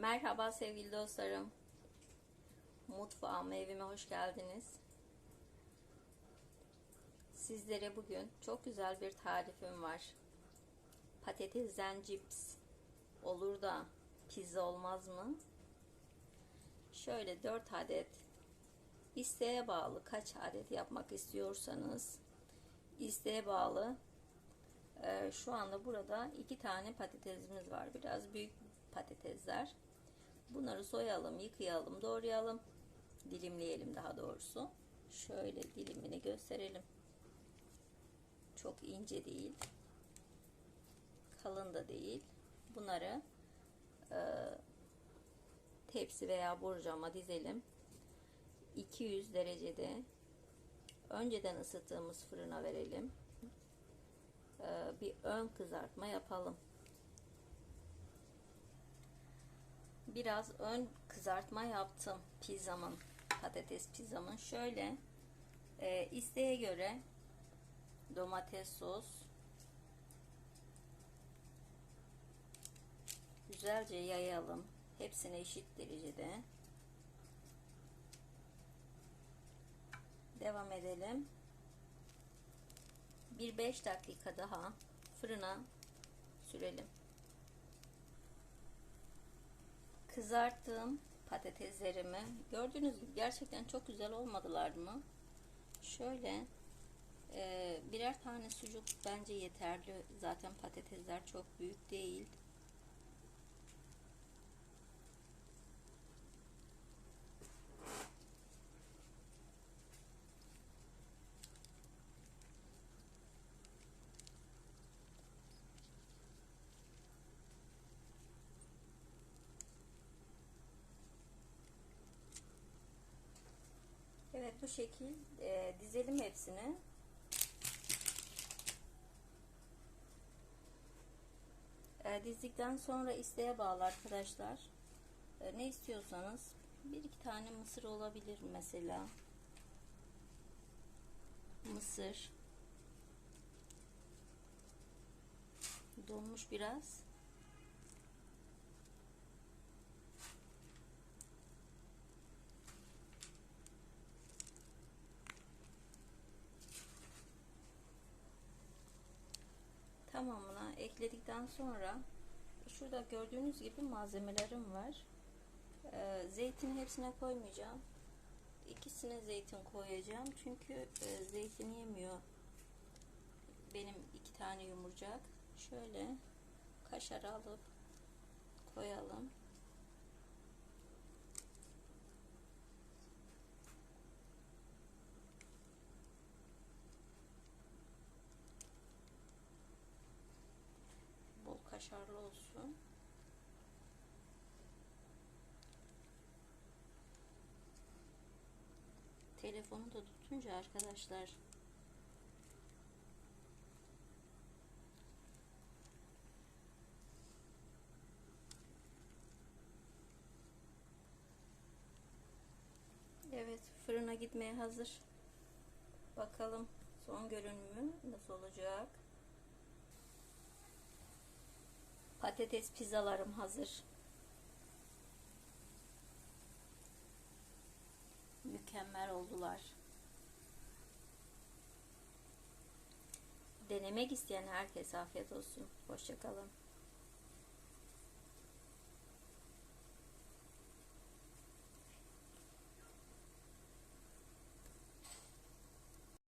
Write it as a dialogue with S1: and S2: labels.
S1: Merhaba sevgili dostlarım. Mutfağıma, evime hoş geldiniz. Sizlere bugün çok güzel bir tarifim var. Patatesden cips. Olur da pizza olmaz mı? Şöyle 4 adet isteğe bağlı kaç adet yapmak istiyorsanız isteğe bağlı ee, şu anda burada iki tane patatesimiz var. Biraz büyük patatesler. Bunları soyalım, yıkayalım, doğrayalım. Dilimleyelim daha doğrusu. Şöyle dilimini gösterelim. Çok ince değil. Kalın da değil. Bunları e, tepsi veya borcama dizelim. 200 derecede önceden ısıttığımız fırına verelim. E, bir ön kızartma yapalım. Biraz ön kızartma yaptım pizzamın patates pizzamın. Şöyle e, isteğe göre domates sos güzelce yayalım. Hepsine eşit derecede. Devam edelim. Bir 5 dakika daha fırına sürelim kızarttığım patateslerimi gördüğünüz gibi gerçekten çok güzel olmadılar mı? Şöyle birer tane sucuk bence yeterli. Zaten patatesler çok büyük değil. Bu şekil e, dizelim hepsini. E, dizdikten sonra isteğe bağlı arkadaşlar. E, ne istiyorsanız bir iki tane mısır olabilir mesela. Mısır. Donmuş biraz. Tamamına ekledikten sonra şurada gördüğünüz gibi malzemelerim var. Ee, zeytini hepsine koymayacağım. İkisine zeytin koyacağım. Çünkü e, zeytin yemiyor. Benim iki tane yumurcak. Şöyle kaşar alıp koyalım. Kaşarlı olsun. Telefonu da tutunca arkadaşlar Evet fırına gitmeye hazır. Bakalım son görünümü nasıl olacak. Patates pizzalarım hazır. Mükemmel oldular. Denemek isteyen herkese afiyet olsun. Hoşçakalın.